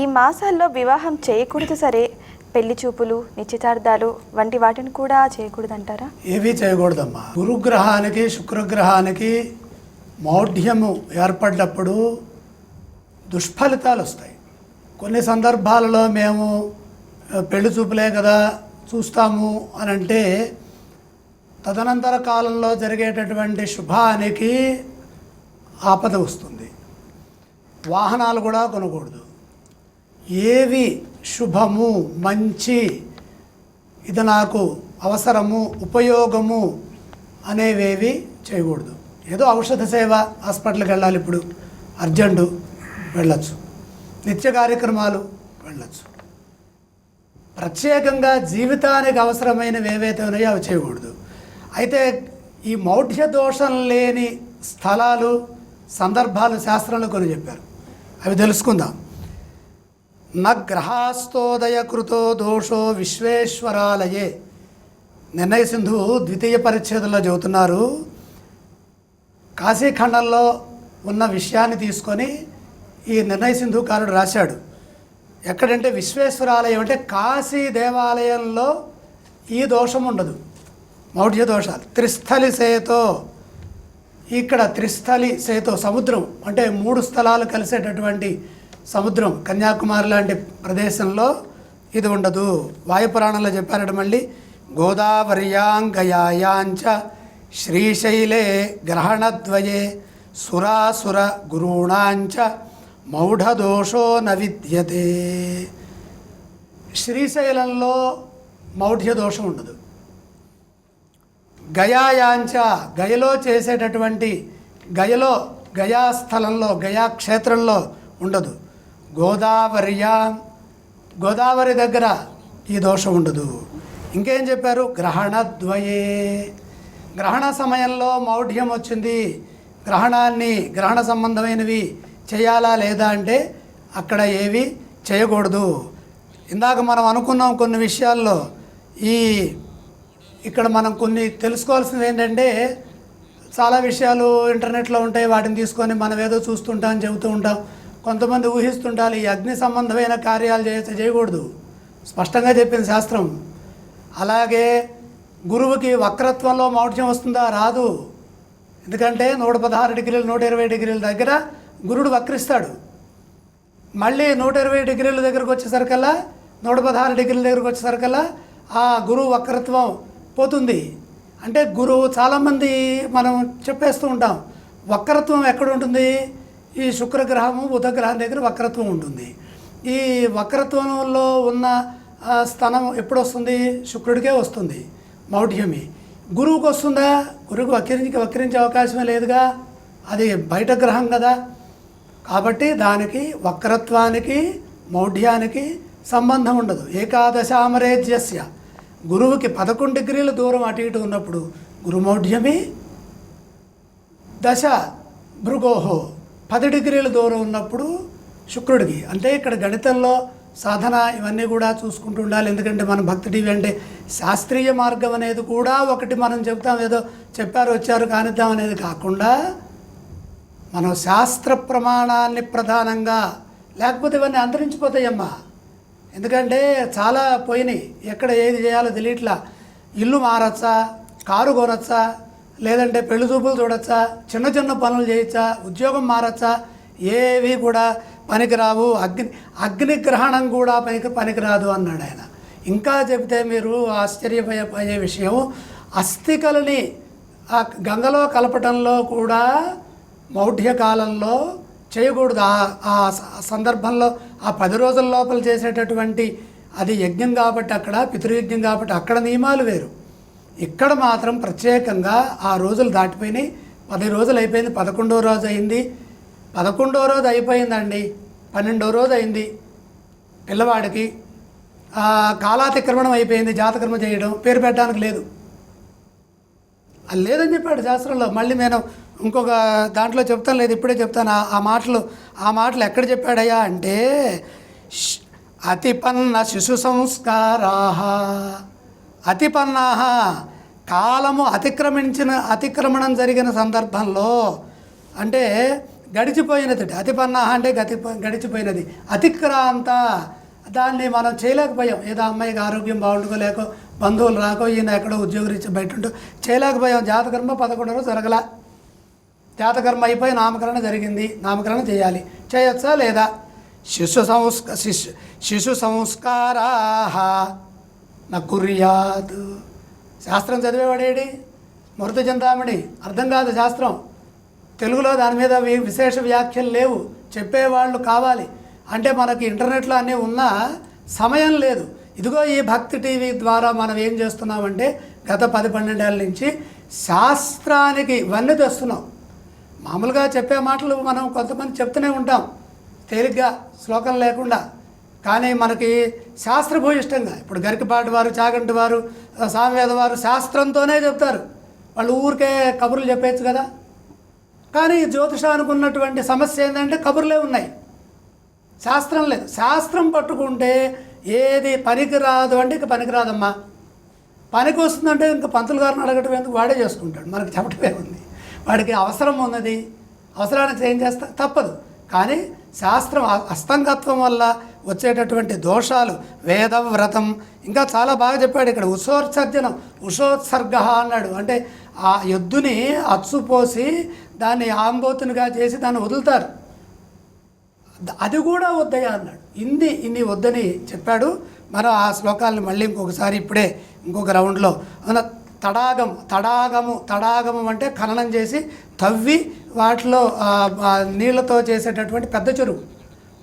ఈ మాసాల్లో వివాహం చేయకూడదు సరే. పెళ్ళి చూపులు నిశ్చితార్థాలు వంటి వాటిని కూడా చేయకూడదంటారా? ఏవి చేయకూడదమ్మా. గురుగ్రహానికి శుక్రగ్రహానికి మౌఢ్యము ఏర్పడినప్పుడు దుష్ఫలితాలు వస్తాయి. కొన్ని సందర్భాలలో మేము పెళ్ళి చూపులే కదా చూస్తాము అని అంటే తదనంతర కాలంలో జరిగేటటువంటి శుభానికి ఆపద వస్తుంది. వాహనాలు కూడా కొనకూడదు. ఏవి శుభము మంచి ఇది నాకు అవసరము ఉపయోగము అనేవేవి చేయకూడదు. ఏదో ఔషధ సేవ హాస్పిటల్కి వెళ్ళాలి ఇప్పుడు. అర్జెంటు వెళ్ళచ్చు. నిత్య కార్యక్రమాలు వెళ్ళచ్చు. ప్రత్యేకంగా జీవితానికి అవసరమైనవి ఏవైతే ఉన్నాయో అవి చేయకూడదు. అయితే ఈ మౌఢ్య దోషం లేని స్థలాలు సందర్భాలు శాస్త్రంలో కొన్ని చెప్పారు. అవి తెలుసుకుందాం. న కృతో దోషో విశ్వేశ్వరాలయే. నిర్ణయ సింధు ద్వితీయ పరిచ్ఛేదంలో చెబుతున్నారు. కాశీఖండంలో ఉన్న విషయాన్ని తీసుకొని ఈ నిర్ణయ సింధుకారుడు రాశాడు. ఎక్కడంటే విశ్వేశ్వరాలయం అంటే కాశీ దేవాలయంలో ఈ దోషం ఉండదు. మౌఢ్య దోషాలు. త్రిస్థలి సేతో ఇక్కడ త్రిస్థలి సేతో సముద్రం అంటే మూడు స్థలాలు కలిసేటటువంటి సముద్రం కన్యాకుమారి లాంటి ప్రదేశంలో ఇది ఉండదు. వాయుపురాణంలో చెప్పారట మళ్ళీ గోదావర్యాంగయాయాంచ శ్రీశైలే గ్రహణద్వయే సురాసుర గురుణాంచ మౌఢదోషో న విద్యతే. శ్రీశైలంలో మౌఢ్య దోషం ఉండదు. గయాయాంచ గయలో చేసేటటువంటి గయలో గయా స్థలంలో గయా క్షేత్రంలో ఉండదు. గోదావరియా? గోదావరి దగ్గర ఈ దోషం ఉండదు. ఇంకేం చెప్పారు? గ్రహణద్వయే. గ్రహణ సమయంలో మౌఢ్యం వచ్చింది. గ్రహణాన్ని గ్రహణ సంబంధమైనవి చేయాలా లేదా అంటే అక్కడ ఏవి చేయకూడదు. ఇందాక మనం అనుకున్నాం కొన్ని విషయాల్లో ఈ ఇక్కడ మనం కొన్ని తెలుసుకోవాల్సింది ఏంటంటే చాలా విషయాలు ఇంటర్నెట్లో ఉంటాయి. వాటిని తీసుకొని మనం ఏదో చూస్తుంటాం చెబుతూ ఉంటాం. కొంతమంది ఊహిస్తుంటారు ఈ అగ్ని సంబంధమైన కార్యాలు చేస్తే చేయకూడదు. స్పష్టంగా చెప్పింది శాస్త్రం. అలాగే గురువుకి వక్రత్వంలో మౌఢ్యం వస్తుందా? రాదు. ఎందుకంటే నూట పదహారు డిగ్రీలు నూట ఇరవై డిగ్రీల దగ్గర గురుడు వక్రిస్తాడు. మళ్ళీ నూట ఇరవై డిగ్రీల దగ్గరకు వచ్చేసరికల్లా నూట పదహారు డిగ్రీల దగ్గరకు వచ్చేసరికల్లా ఆ గురువు వక్రత్వం పోతుంది. అంటే గురువు చాలామంది మనం చెప్పేస్తూ ఉంటాం వక్రత్వం ఎక్కడ ఉంటుంది? ఈ శుక్రగ్రహము బుధగ్రహం దగ్గర వక్రత్వం ఉంటుంది. ఈ వక్రత్వంలో ఉన్న స్థానం ఎప్పుడు వస్తుంది శుక్రుడికే వస్తుంది. మౌఢ్యమి. గురువుకు వస్తుందా? గురువుకు వక్రించి వక్రించే అవకాశమే లేదుగా. అది బయట గ్రహం కదా. కాబట్టి దానికి వక్రత్వానికి మౌఢ్యానికి సంబంధం ఉండదు. ఏకాదశామరేజ్యస్య గురువుకి పదకొండు డిగ్రీల దూరం అటు ఇటు ఉన్నప్పుడు గురుమౌఢ్యమి దశ భృగోహో. పది డిగ్రీల దూరం ఉన్నప్పుడు శుక్రుడికి. అంటే ఇక్కడ గణితంలో సాధన ఇవన్నీ కూడా చూసుకుంటూ ఉండాలి. ఎందుకంటే మన భక్తి టీవీ అంటే శాస్త్రీయ మార్గం అనేది కూడా ఒకటి మనం చెప్తాం ఏదో చెప్పారు వచ్చారు కానిద్దాం అనేది కాకుండా మనం శాస్త్ర ప్రమాణాన్ని ప్రధానంగా లేకపోతే ఇవన్నీ అంతరించిపోతాయమ్మా. ఎందుకంటే చాలా పోయినాయి. ఎక్కడ ఏది చేయాలో తెలియట్లా. ఇల్లు మారచ్చా? కారు కొనచ్చా? లేదంటే పెళ్ళి చూపులు చూడొచ్చా? చిన్న చిన్న పనులు చేయొచ్చా? ఉద్యోగం మారచ్చా? ఏవి కూడా పనికిరావు. అగ్ని అగ్నిగ్రహణం కూడా పనికి పనికిరాదు అన్నాడు ఆయన. ఇంకా చెబితే మీరు ఆశ్చర్యపోయే విషయం అస్థికలని ఆ గంగలో కలపటంలో కూడా మౌఢ్య కాలంలో చేయకూడదు. ఆ ఆ సందర్భంలో ఆ పది రోజుల లోపల చేసేటటువంటి అది యజ్ఞం కాబట్టి అక్కడ పితృయజ్ఞం కాబట్టి అక్కడ నియమాలు వేరు. ఇక్కడ మాత్రం ప్రత్యేకంగా ఆ రోజులు దాటిపోయినాయి. పది రోజులు అయిపోయింది పదకొండో రోజు అయింది. పదకొండో రోజు అయిపోయిందండి. పన్నెండో రోజు అయింది పిల్లవాడికి. కాలాతిక్రమణం అయిపోయింది జాతకర్మ చేయడం పేరు పెట్టడానికి లేదు. అది లేదని చెప్పాడు శాస్త్రంలో. మళ్ళీ నేను ఇంకొక దాంట్లో చెప్తాను లేదు ఇప్పుడే చెప్తాను. ఆ- మాటలు ఆ మాటలు ఎక్కడ చెప్పాడయ్యా అంటే అతిపన్న శిశు సంస్కారా అతిపన్నాహ. కాలము అతిక్రమించిన అతిక్రమణం జరిగిన సందర్భంలో అంటే గడిచిపోయినది అతిపన్నాహ అంటే గతి గడిచిపోయినది. అతిక్రాంత. దాన్ని మనం చేయలేకపోయాం. ఏదో అమ్మాయికి ఆరోగ్యం బాగుండుకోలేకో బంధువులు రాకో ఈయన ఎక్కడో ఉద్యోగరీత్యా బయట ఉంటూ చేయలేకపోయాం. జాతకర్మ పదకొండు రోజు జరగల. జాతకర్మ అయిపోయి నామకరణ జరిగింది. నామకరణ చేయాలి. చేయొచ్చా లేదా? శిశు సంస్క శిశు శిశు సంస్కారా నకుర్యాదు. శాస్త్రం చదివేవాడేడి? మృత చెందామడి అర్థం కాదు శాస్త్రం. తెలుగులో దాని మీద విశేష వ్యాఖ్యలు లేవు. చెప్పేవాళ్ళు కావాలి. అంటే మనకి ఇంటర్నెట్లో అన్నీ ఉన్నా సమయం లేదు. ఇదిగో ఈ భక్తి టీవీ ద్వారా మనం ఏం చేస్తున్నామంటే గత పది పన్నెండేళ్ళ నుంచి శాస్త్రానికి ఇవన్నీ తెస్తున్నాం. మామూలుగా చెప్పే మాటలు మనం కొంతమంది చెప్తూనే ఉంటాం. తేలిగ్గా శ్లోకం లేకుండా. కానీ మనకి శాస్త్రభూయిష్టంగా ఇప్పుడు గరికపాటి వారు చాగంటి వారు సామవేద వారు శాస్త్రంతోనే చెప్తారు. వాళ్ళు ఊరికే కబుర్లు చెప్పేచ్చు కదా. కానీ ఈ జ్యోతిషానికి ఉన్నటువంటి సమస్య ఏంటంటే కబుర్లే ఉన్నాయి. శాస్త్రం లేదు. శాస్త్రం పట్టుకుంటే ఏది పనికిరాదు అంటే ఇక పనికిరాదమ్మా. పనికి వస్తుందంటే ఇంకా పంతులు గారిని అడగటం ఎందుకు? వాడే చేసుకుంటాడు. మనకు చెప్పటమే ఉంది. వాడికి అవసరం ఉన్నది. అవసరానికి ఏం చేస్తా? తప్పదు. కానీ శాస్త్రం అస్తంగత్వం వల్ల వచ్చేటటువంటి దోషాలు వేదవ్రతం. ఇంకా చాలా బాగా చెప్పాడు ఇక్కడ ఉషోత్సర్జనం ఉషోత్సర్గ అన్నాడు. అంటే ఆ ఎద్దుని అచ్చుపోసి దాన్ని ఆంబోతునిగా చేసి దాన్ని వదులుతారు. అది కూడా వద్దయా అన్నాడు. ఇన్ని ఇన్ని వద్దని చెప్పాడు. మనం ఆ శ్లోకాలను మళ్ళీ ఇంకొకసారి ఇప్పుడే ఇంకొక రౌండ్లో మన తడాగం తడాగము తడాగము అంటే ఖననం చేసి తవ్వి వాటిలో నీళ్ళతో చేసేటటువంటి పెద్ద చెరువు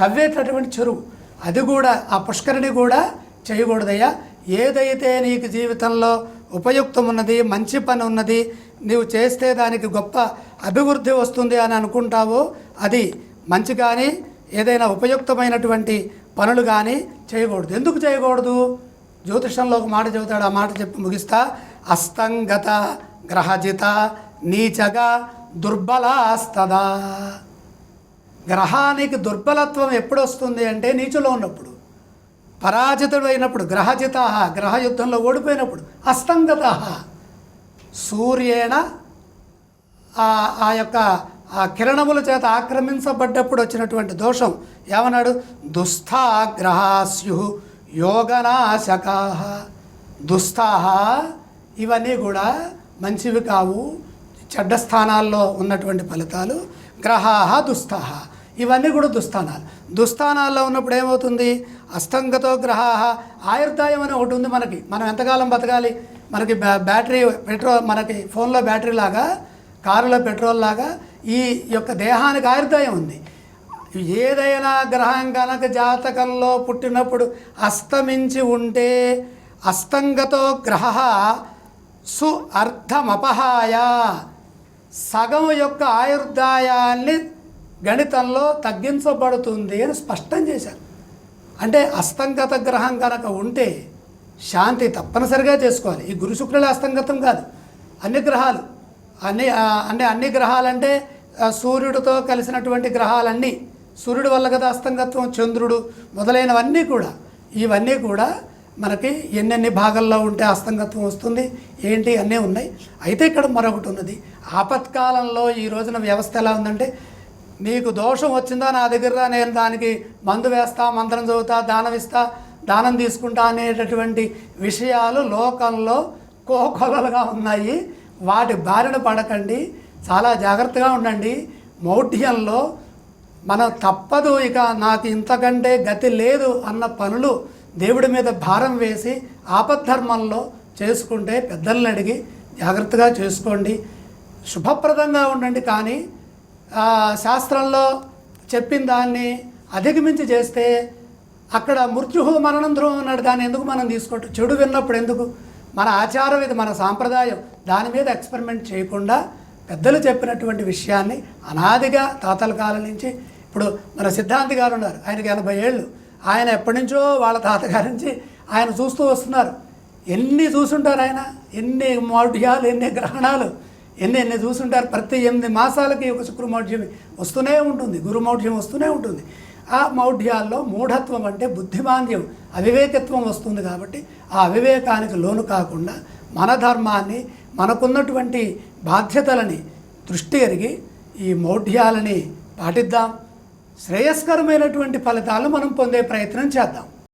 తవ్వేటటువంటి చెరువు. అది కూడా ఆ పుష్కరిణి కూడా చేయకూడదయ్యా. ఏదైతే నీకు జీవితంలో ఉపయుక్తం ఉన్నది మంచి పని ఉన్నది నీవు చేస్తే దానికి గొప్ప అభివృద్ధి వస్తుంది అని అనుకుంటావో అది మంచి కానీ ఏదైనా ఉపయుక్తమైనటువంటి పనులు కానీ చేయకూడదు. ఎందుకు చేయకూడదు? జ్యోతిషంలో ఒక మాట చెబుతాడు ఆ మాట చెప్పి ముగిస్తా. అస్తంగత గ్రహజిత నీచగా దుర్బలాస్తదా. గ్రహానికి దుర్బలత్వం ఎప్పుడు వస్తుంది అంటే నీచులో ఉన్నప్పుడు. పరాజితుడు అయినప్పుడు గ్రహజిత గ్రహయుద్ధంలో ఓడిపోయినప్పుడు అస్తంగత సూర్యేణ ఆ ఆ యొక్క ఆ కిరణముల చేత ఆక్రమించబడ్డప్పుడు వచ్చినటువంటి దోషం ఏమన్నాడు? దుస్థా గ్రహాస్యు యోగనాశకా దుస్థాహ ఇవన్నీ కూడా మంచివి కావు చెడ్డ స్థానాల్లో ఉన్నటువంటి ఫలితాలు. గ్రహాహ దుస్థాహ. ఇవన్నీ కూడా దుస్థానాలు. దుస్థానాల్లో ఉన్నప్పుడు ఏమవుతుంది? అస్తంగతో గ్రహాహ ఆయుర్దాయం అని ఒకటి ఉంది మనకి. మనం ఎంతకాలం బతకాలి? మనకి బ్యా బ్యాటరీ పెట్రోల్ మనకి ఫోన్లో బ్యాటరీ లాగా కారులో పెట్రోల్ లాగా ఈ యొక్క దేహానికి ఆయుర్దాయం ఉంది. ఏదైనా గ్రహం కనుక జాతకంలో పుట్టినప్పుడు అస్తమించి ఉంటే అస్తంగతో గ్రహ సు అర్ధమపహాయ సగం యొక్క ఆయుర్దాయాన్ని గణితంలో తగ్గించబడుతుంది అని స్పష్టం చేశారు. అంటే అస్తంగత గ్రహం కనుక ఉంటే శాంతి తప్పనిసరిగా చేసుకోవాలి. ఈ గురు శుక్రుల అస్తంగతం కాదు. అన్ని గ్రహాలు అన్ని అంటే అన్ని గ్రహాలంటే సూర్యుడితో కలిసినటువంటి గ్రహాలన్నీ సూర్యుడి వల్ల కదా అస్తంగత్వం చంద్రుడు మొదలైనవన్నీ కూడా ఇవన్నీ కూడా మనకి ఎన్నెన్ని భాగాల్లో ఉంటే అస్తంగత్వం వస్తుంది ఏంటి అన్నీ ఉన్నాయి. అయితే ఇక్కడ మరొకటి ఉన్నది. ఆపత్కాలంలో ఈ రోజున వ్యవస్థ ఎలా ఉందంటే నీకు దోషం వచ్చిందా నా దగ్గర నేను దానికి మందు వేస్తా మంత్రం చదువుతా దానం ఇస్తా దానం తీసుకుంటా అనేటటువంటి విషయాలు లోకంలో కోకొలలుగా ఉన్నాయి. వాటి బారిన పడకండి. చాలా జాగ్రత్తగా ఉండండి. మౌఢ్యంలో మనం తప్పదు ఇక నాకు ఇంతకంటే గతి లేదు అన్న పనులు దేవుడి మీద భారం వేసి ఆపద్ధర్మంలో చేసుకుంటే పెద్దల్ని అడిగి జాగ్రత్తగా చేసుకోండి. శుభప్రదంగా ఉండండి కానీ శాస్త్రంలో చెప్పిన దాన్ని అధిగమించి చేస్తే అక్కడ మృత్యుహు మరణం ధ్రువం అన్నాడు. దాన్ని ఎందుకు మనం తీసుకోవటం చెడు విన్నప్పుడు ఎందుకు? మన ఆచారం ఇది మన సాంప్రదాయం. దాని మీద ఎక్స్పెరిమెంట్ చేయకుండా పెద్దలు చెప్పినటువంటి విషయాన్ని అనాదిగా తాతల కాలం నుంచి ఇప్పుడు మన సిద్ధాంతి గారు ఉన్నారు. ఆయనకి ఎనభై ఏళ్ళు. ఆయన ఎప్పటి నుంచో వాళ్ళ తాతగారి నుంచి ఆయన చూస్తూ వస్తున్నారు. ఎన్ని చూసుంటారు ఆయన? ఎన్ని మౌఢ్యాలు ఎన్ని గ్రహణాలు? ఎన్ని ఎన్ని చూసుంటారు ప్రతి ఎనిమిది మాసాలకి ఒక శుక్రమౌఢ్యం వస్తూనే ఉంటుంది గురుమౌఢ్యం వస్తూనే ఉంటుంది. ఆ మౌఢ్యాల్లో మూఢత్వం అంటే బుద్ధిమాంద్యం అవివేకత్వం వస్తుంది కాబట్టి ఆ అవివేకానికి లోను కాకుండా మన ధర్మాన్ని మనకున్నటువంటి బాధ్యతలని దృష్టి ఎరిగి ఈ మౌఢ్యాలని పాటిద్దాం. శ్రేయస్కరమైనటువంటి ఫలితాలు మనం పొందే ప్రయత్నం చేద్దాం.